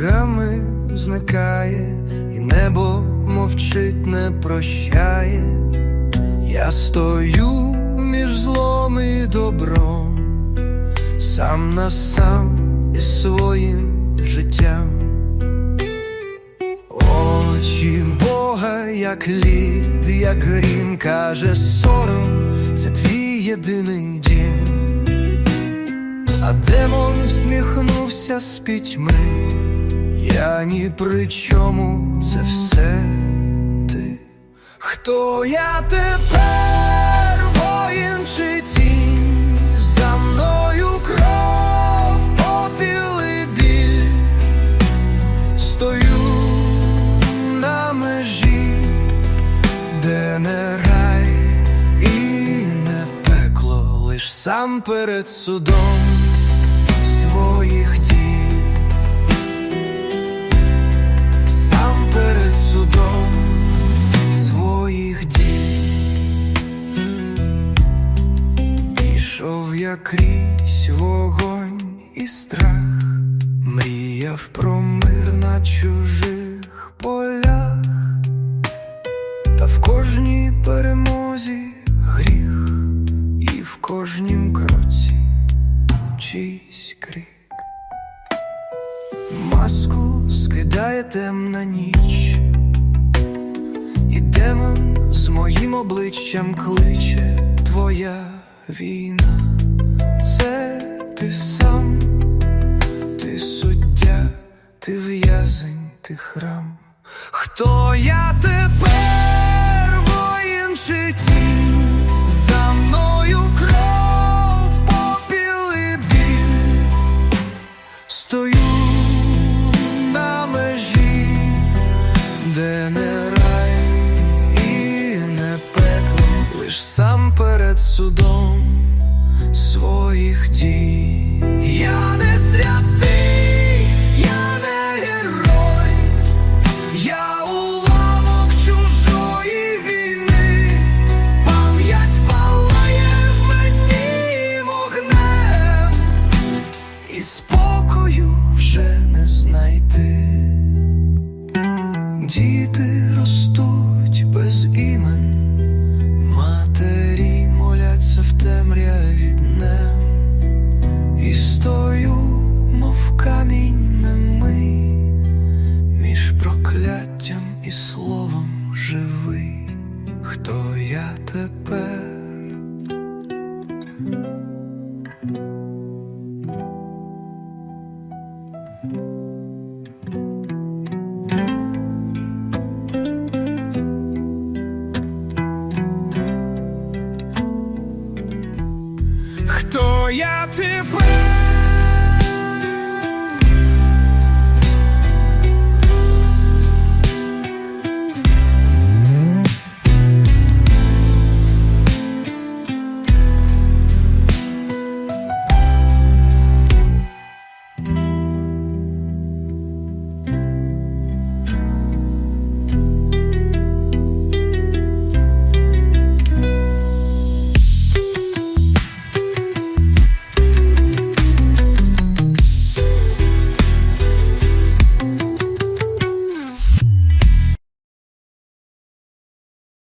ногами зникає, і небо мовчить, не прощає. Я стою між злом і добром, сам на сам із своїм життям. Очі Бога, як лід, як грім, каже сором, це твій єдиний дім. А демон всміхнувся з пітьми, я ні при чому, це все ти. Хто я тепер, воїн чи тінь? За мною кров, попіл і біль. Стою на межі, де не рай і не пекло, лиш сам перед судом крізь вогонь і страх, мріяв про мир на чужих полях, та в кожній перемозі гріх, і в кожнім кроці чийсь крик. Маску скидає темна ніч, і демон з моїм обличчям кличе. Твоя війна. Сам, ти суддя, ти в'язень, ти храм. Хто я тепер, воїн? За мною кров, попіл. Стою на межі, де не рай і не пекло, лиш сам перед судом своїх дій. Я не святий, я не герой, я уламок чужої війни, пам'ять палає в вогнем, і спокою вже не знайти. Діти ростуть я тепер Хто я тепер?